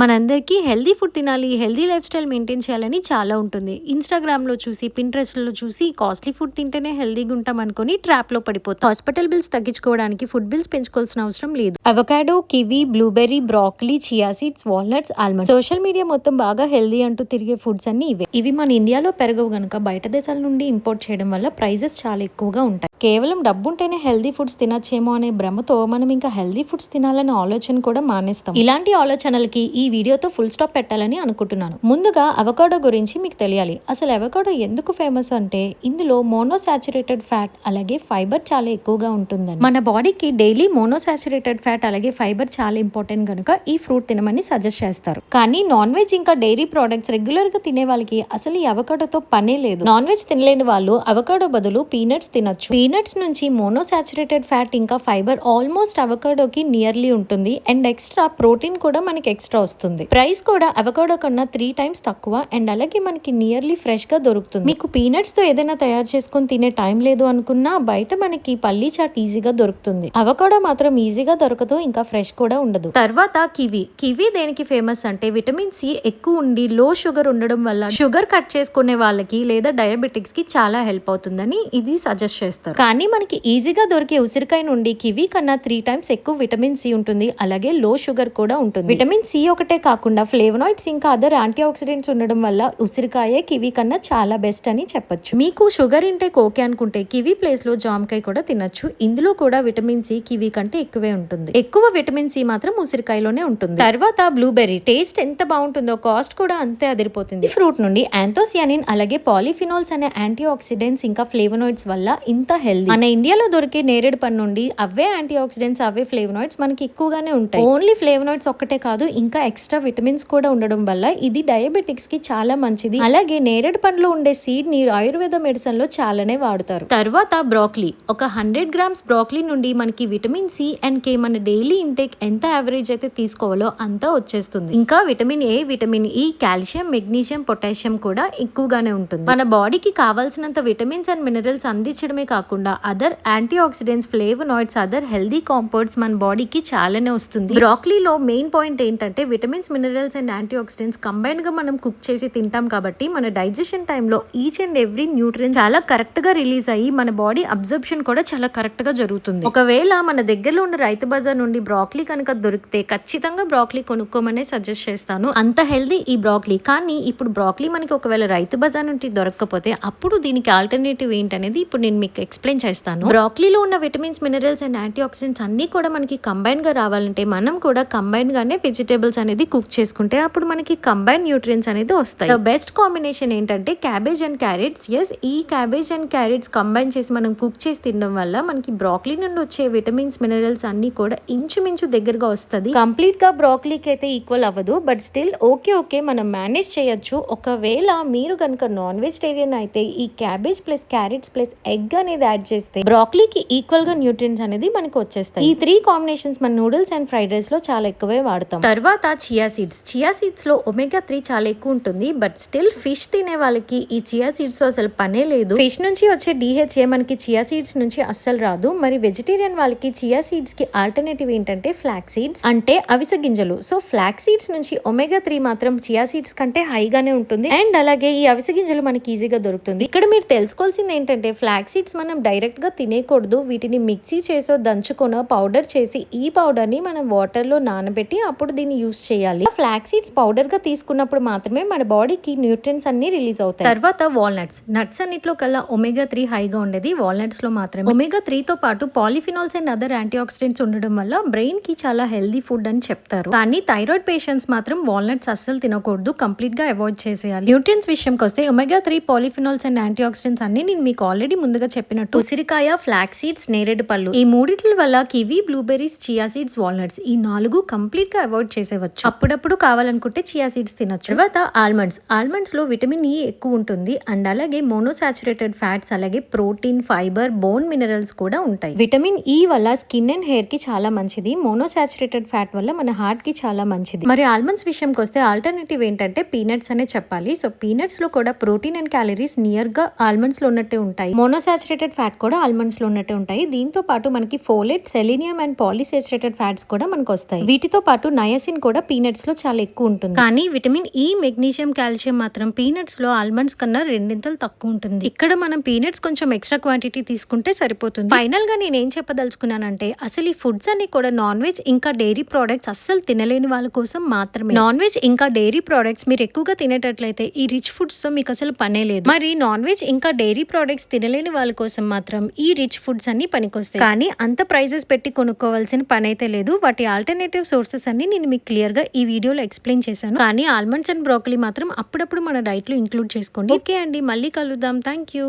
మనందరికీ healthy food తినాలి healthy life style maintain చేయాలని చాలా ఉంటుంది. ఇన్స్టాగ్రామ్లో చూసి పింట్రెస్ట్లో చూసి కాస్ట్లీ ఫుడ్ తింటేనే హెల్దీగా ఉంటాం అనుకుని ట్రాప్లో పడిపోతాం. హాస్పిటల్ బిల్స్ తగ్గించుకోవడానికి ఫుడ్ బిల్స్ పెంచుకోవాల్సిన అవసరం లేదు. Avocado kiwi blueberry broccoli chia seeds walnuts almond social media మొత్తం బాగా హెల్దీ అంటూ తిరిగే ఫుడ్స్ అన్ని ఇవే. ఇవి మన ఇండియాలో పెరగవు గనుక బయట దేశాల నుండి ఇంపోర్ట్ చేయడం వల్ల ప్రైజెస్ చాలా ఎక్కువగా ఉంటాయి. కేవలం డబ్బుంటేనే హెల్దీ ఫుడ్స్ తినచ్చేమో అనే భ్రమతో మనం ఇంకా హెల్దీ ఫుడ్స్ తినాలనే ఆలోచన కూడా మానేస్తాం. ఇలాంటి ఆలోచనలకి ఈ వీడియోతో ఫుల్ స్టాప్ పెట్టాలని అనుకుంటున్నాను. ముందుగా అవకాడో గురించి మీకు తెలియాలి. అసలు అవకాడో ఎందుకు ఫేమస్ అంటే ఇందులో మోనోసాచురేటెడ్ ఫ్యాట్ అలాగే ఫైబర్ చాలా ఎక్కువగా ఉంటుందని. మన బాడీకి డైలీ మోనోసాచురేటెడ్ ఫ్యాట్ అలాగే ఫైబర్ చాలా ఇంపార్టెంట్ కనుక ఈ ఫ్రూట్ తినమని సజెస్ట్ చేస్తారు. కానీ నాన్ వెజ్ ఇంకా డైరీ ప్రోడక్ట్స్ రెగ్యులర్గా తినే వాళ్ళకి అసలు ఈ అవకాడోతో పనే లేదు. నాన్ వెజ్ తినలేని వాళ్ళు అవకాడో బదులు పీనట్స్ తినొచ్చు. పీనట్స్ నుంచి మోనోసాచురేటెడ్ ఫ్యాట్ ఇంకా ఫైబర్ ఆల్మోస్ట్ అవకాడోకి నియర్లీ ఉంటుంది అండ్ ఎక్స్ట్రా ప్రోటీన్ కూడా మనకి ఎక్స్ట్రా వస్తుంది. ప్రైస్ కూడా అవకాడో కన్నా త్రీ టైమ్స్ తక్కువ అండ్ అలాగే మనకి నియర్లీ ఫ్రెష్గా దొరుకుతుంది. మీకు పీనట్స్తో ఏదైనా తయారు చేసుకొని తినే టైం లేదు అనుకున్నా బయట మనకి పల్లీ చాట్ ఈజీగా దొరుకుతుంది. అవకాడో మాత్రం ఈజీగా దొరకదు ఇంకా ఫ్రెష్ కూడా ఉండదు. తర్వాత కివి. కివి దేనికి ఫేమస్ అంటే విటమిన్ సి ఎక్కువ ఉండి లో షుగర్ ఉండడం వల్ల షుగర్ కట్ చేసుకునే వాళ్ళకి లేదా డయాబెటిక్స్కి చాలా హెల్ప్ అవుతుందని ఇది సజెస్ట్ చేస్తారు. కానీ మనకి ఈజీగా దొరికే ఉసిరికాయ నుండి కివి కన్నా త్రీ టైమ్స్ ఎక్కువ విటమిన్ సి ఉంటుంది. అలాగే లో షుగర్ కూడా ఉంటుంది. విటమిన్ సి ఒకటే కాకుండా ఫ్లేవనాయిడ్స్ ఇంకా అదర్ యాంటీ ఆక్సిడెంట్స్ ఉండడం వల్ల ఉసిరికాయే కివి కన్నా చాలా బెస్ట్ అని చెప్పొచ్చు. మీకు షుగర్ ఇంటేక్ ఓకే అనుకుంటే కివి ప్లేస్లో జామకాయ కూడా తినచ్చు. ఇందులో కూడా విటమిన్ సి కివి కంటే ఎక్కువే ఉంటుంది. ఎక్కువ విటమిన్ సి మాత్రం ఉసిరికాయలోనే ఉంటుంది. తర్వాత బ్లూబెర్రీ టేస్ట్ ఎంత బాగుంటుందో కాస్ట్ కూడా అంతే అదిరిపోతుంది. ఫ్రూట్ నుండి యాంతోసియానిన్ అలాగే పాలిఫినాల్స్ అనే యాంటీ ఆక్సిడెంట్స్ ఇంకా ఫ్లేవనాయిడ్స్ వల్ల ఇంత హెల్దీ మన ఇండియాలో దొరికే నేరేడు పండు నుండి అవే యాంటీ ఆక్సిడెంట్స్ అవే ఫ్లేవనాయిడ్స్ మనకి ఎక్కువగానే ఉంటాయి. ఓన్లీ ఫ్లేవనాయిడ్స్ ఒక్కటే కాదు ఇంకా ఎక్స్ట్రా విటమిన్స్ కూడా ఉండడం వల్ల ఇది డయాబెటిక్స్కి చాలా మంచిది. అలాగే నేరేడు పండ్లో ఉండే సీడ్ని ఆయుర్వేద మెడిసిన్లో చాలానే వాడుతారు. తర్వాత బ్రాక్లీ. ఒక హండ్రెడ్ గ్రామ్స్ బ్రాక్లీ నుండి మనకి విటమిన్ సి అండ్ కే మన డైలీ ఇంటేక్ ఎంత యావరేజ్ అయితే తీసుకోవాలో అంతా వచ్చేస్తుంది. ఇంకా vitamin A vitamin E calcium magnesium potassium కూడా ఎక్కువగానే ఉంటుంది. మన బాడీకి కావాల్సినంత విటమిన్స్ అండ్ మినరల్స్ అందించడమే కాకుండా other antioxidants flavonoids other healthy compounds మన బాడీకి చాలానే వస్తుంది. బ్రాక్లీలో మెయిన్ పాయింట్ ఏంటంటే vitamins minerals and antioxidants కంబైన్గా మనం కుక్ చేసి తింటాం కాబట్టి మన డైజెషన్ టైంలో ఈచ్ అండ్ ఎవ్రీ న్యూట్రియన్స్ చాలా కరెక్ట్గా రిలీజ్ అయ్యి మన బాడీ అబ్జర్ప్షన్ కూడా చాలా కరెక్ట్గా జరుగుతుంది. ఒకవేళ మన దగ్గరలో ఉన్న రైతు బజార్ నుండి బ్రాక్లీ కనుక దొరికితే ఖచ్చితంగా బ్రాక్లీ కొనుక్కోమనే సజెస్ట్ చేస్తాను. అంత హెల్దీ ఈ బ్రాక్లీ కానీ ఇప్పుడు బ్రాక్లీ మనకి ఒకవేళ రైతు బజార్ నుండి దొరకకపోతే అప్పుడు దీనికి ఆల్టర్నేటివ్ ఏంటనేది ఇప్పుడు నేను మీకు ఎక్స్ప్లెయిన్ చేస్తాను. బ్రాక్లీలో ఉన్న vitamins minerals and antioxidants అన్ని కూడా మనకి కంబైన్గా రావాలంటే మనం కూడా కంబైన్ గానే వెజిటేబుల్స్ అనేది కుక్ చేసుకుంటే అప్పుడు మనకి కంబైన్ న్యూట్రియన్స్ అనేది వస్తాయి. బెస్ట్ కాంబినేషన్ ఏంటంటే క్యాబేజ్ అండ్ క్యారెట్స్ ఎస్ ఈ క్యాబేజ్ అండ్ క్యారెట్స్ కంబైన్ చేసి మనం కుక్ చేసి తినడం వల్ల మనకి బ్రాక్లీ నుండి వచ్చే విటమిన్స్ మినరల్స్ అన్ని కూడా ఇంచుమించు దగ్గరగా వస్తుంది. కంప్లీట్గా బ్రాక్లీకి అయితే ఈక్వల్ అవ్వదు బట్ స్టిల్ ఓకే ఓకే మనం మేనేజ్ చేయొచ్చు. ఒకవేళ మీరు కనుక నాన్ వెజిటేరియన్ అయితే ఈ cabbage plus carrots plus egg అనేది యాడ్ చేస్తే బ్రాక్లీకి ఈక్వల్గా న్యూట్రియన్స్ అనేది మనకి వచ్చేస్తాయి. ఈ త్రీ కాంబినేషన్స్ మన నూడిల్స్ అండ్ ఫ్రైడ్ రైస్లో చాలా ఎక్కువే వాడతాం. తర్వాత చియా సీడ్స్ చియా సీడ్స్లో ఒమేగా త్రీ చాలా ఎక్కువ ఉంటుంది బట్ స్టిల్ ఫిష్ తినే వాళ్ళకి ఈ చియా సీడ్స్ అసలు పనే లేదు. ఫిష్ నుంచి వచ్చే డిహెచ్ఏ మనకి చియా సీడ్స్ నుంచి అస్సలు రాదు. మరి వెజిటేరియన్ వాళ్ళకి చియా సీడ్స్కి ఆల్టర్నేటివ్ ఏంటంటే ఫ్లాక్ సీడ్స్ అంటే అవిసె గింజలు. సో ఫ్లాక్ సీడ్స్ నుంచి ఒమేగా త్రీ మాత్రం చియా సీడ్స్ కంటే హైగానే ఉంటుంది. అండ్ అలాగే ఈ అవిసె గింజలు మనకి ఈజీగా దొరుకుతుంది. ఇక్కడ మీరు తెలుసుకోవాల్సింది ఏంటంటే ఫ్లాక్ సీడ్స్ మనం డైరెక్ట్గా తినేయకూడదు వీటిని మిక్సీ చేసో దంచుకొనో పౌడర్ చేసి ఈ పౌడర్ని మనం వాటర్లో నానబెట్టి అప్పుడు దీన్ని యూస్ చేయాలి. ఫ్లాక్ సీడ్స్ పౌడర్గా తీసుకున్నప్పుడు మాత్రమే మన బాడీకి న్యూట్రియన్స్ అన్ని రిలీజ్ అవుతాయి. తర్వాత వాల్నట్స్. నట్స్ అన్నిట్లో కల్లా ఒమేగా త్రీ హైగా ఉండేది. వాల్నట్స్లో మాత్రమే. ఒమేగా త్రీతో పాటు polyphenols and other antioxidants ఉండడం వల్ల బ్రెయిన్కి చాలా హెల్దీ ఫుడ్ అని చెప్తారు. కానీ థైరాయిడ్ పేషెంట్స్ మాత్రం వాల్నట్స్ అస్సలు తినకూడదు. కంప్లీట్గా అవాయిడ్ చేసేయాలి. న్యూట్రియన్స్ విషయంకి వస్తే omega three polyphenols and antioxidants అన్ని నేను మీకు ఆల్రెడీ ముందుగా చెప్పినట్టు ఉసిరికాయ ఫ్లాక్ సీడ్స్ నేరేడు పళ్ళు. ఈ మూడిట్ల వల్ల kiwi blueberries chia seeds walnuts ఈ నాలుగు కంప్లీట్గా అవాయిడ్ చేసేవచ్చు. అప్పుడప్పుడు కావాలనుకుంటే చియా సీడ్స్ తినచ్చు. తర్వాత ఆల్మండ్స్. ఆల్మండ్స్లో విటమిన్ ఈ ఎక్కువ ఉంటుంది. అండ్ అలాగే మోనోసాచురేటెడ్ ఫ్యాట్స్ అలాగే ప్రోటీన్ ఫైబర్ బోన్ మినరల్స్ కూడా ఉంటాయి. విటమిన్ ఈ వల్ల స్కిన్ అండ్ హెయిర్కి చాలా మంచిది. మోనోసాచురేటెడ్ ఫ్యాట్ వల్ల మన హార్ట్కి చాలా మంచిది. మరి ఆల్మండ్స్ విషయంకి వస్తే ఆల్టర్నేటివ్ ఏంటంటే పీనట్స్ అనే చెప్పాలి. సో పీనట్స్లో కూడా ప్రోటీన్ అండ్ క్యాలరీస్ నియర్గా ఆల్మండ్స్లో ఉన్నట్టే ఉంటాయి. మోనోసాచురేటెడ్ ఫ్యాట్ కూడా ఆల్మండ్స్లో ఉన్నట్టు ఉంటాయి. దీంతో పాటు మనకి folate selenium and polyunsaturated fats కూడా మనకు వస్తాయి. వీటితో పాటు నయసిన్ కూడా పీనట్స్లో చాలా ఎక్కువ ఉంటుంది. కానీ విటమిన్ ఈ మెగ్నీషియం కాల్షియం మాత్రం పీనట్స్లో ఆల్మండ్స్ కన్నా రెండింతలు తక్కువ ఉంటుంది. ఇక్కడ మనం పీనట్స్ కొంచెం ఎక్స్ట్రా క్వాంటిటీ తీసుకుంటే సరిపోతుంది. ఫైనల్గా నేను ఏం చెప్పదలుచుకున్నానంటే అసలు ఈ ఫుడ్స్ అన్ని కూడా నాన్ వెజ్ ఇంకా డైరీ ప్రోడక్ట్స్ అస్సలు తినలేని వాళ్ళ కోసం మాత్రమే. నాన్ వెజ్ ఇంకా డైరీ ప్రోడక్ట్స్ మీరు ఎక్కువగా తినేటట్లయితే ఈ రిచ్ ఫుడ్స్తో మీకు అసలు పనే లేదు. మరి నాన్ వెజ్ ఇంకా డైరీ ప్రోడక్ట్స్ తినలేని వాళ్ళ కోసం మాత్రం ఈ రిచ్ ఫుడ్స్ అన్ని పనికొస్తాయి. కానీ అంత ప్రైజెస్ పెట్టి కొనుక్కోవాల్సిన పని అయితే లేదు. వాటి ఆల్టర్నేటివ్ సోర్సెస్ అన్ని నేను మీకు క్లియర్గా ఈ వీడియోలో ఎక్స్ప్లెయిన్ చేశాను. కానీ ఆల్మండ్స్ అండ్ బ్రోకలీ మాత్రం అప్పుడప్పుడు మన డైట్లో ఇంక్లూడ్ చేసుకోండి. ఓకే అండి. మళ్ళీ కలుద్దాం. Thank you